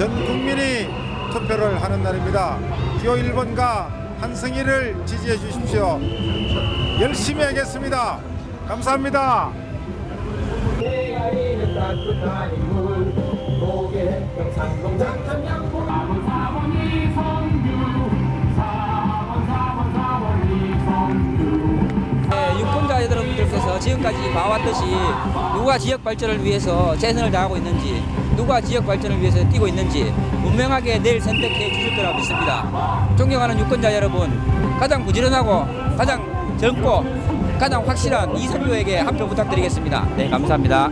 전 국민이 투표를 하는 날입니다. 기호 1번가 한승희를 지지해 주십시오. 열심히 하겠습니다. 감사합니다. 네, 여러분들께서 지금까지 봐왔듯이 누가 지역 발전을 위해서 최선을 다하고 있는지 누가 지역 발전을 위해서 뛰고 있는지 분명하게 내일 선택해 주실 거라 믿습니다. 존경하는 유권자 여러분, 가장 부지런하고 가장 젊고 가장 확실한 이선조에게 한 표 부탁드리겠습니다. 네, 감사합니다.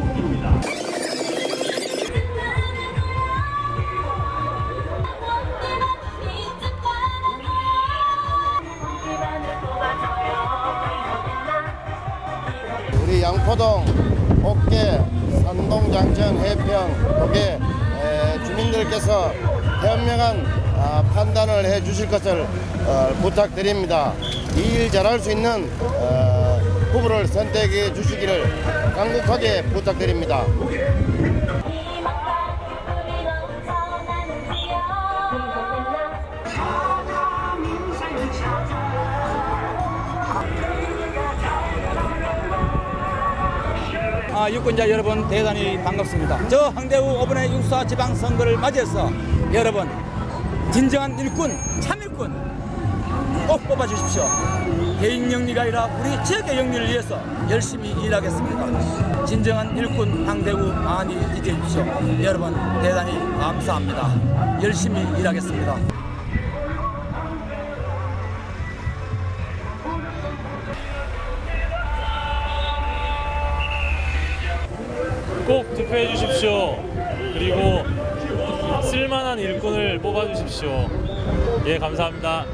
우리 양포동, 옥계, 산동장천, 해평, 독에 에, 주민들께서 현명한 아, 판단을 해 주실 것을 어, 부탁드립니다. 이 일 잘할 수 있는 어, 후보를 선택해 주시기를 간곡하게 부탁드립니다. 유권자 여러분 대단히 반갑습니다. 저 항대우 5번의 육사 지방선거를 맞이해서 여러분 진정한 일꾼, 참일꾼 꼭 뽑아주십시오. 개인 영리가 아니라 우리 지역의 영리를 위해서 열심히 일하겠습니다. 진정한 일꾼 항대우 많이 지지해 주십시오. 여러분 대단히 감사합니다. 열심히 일하겠습니다. 꼭 투표해 주십시오. 그리고 쓸만한 일꾼을 뽑아 주십시오. 예, 감사합니다.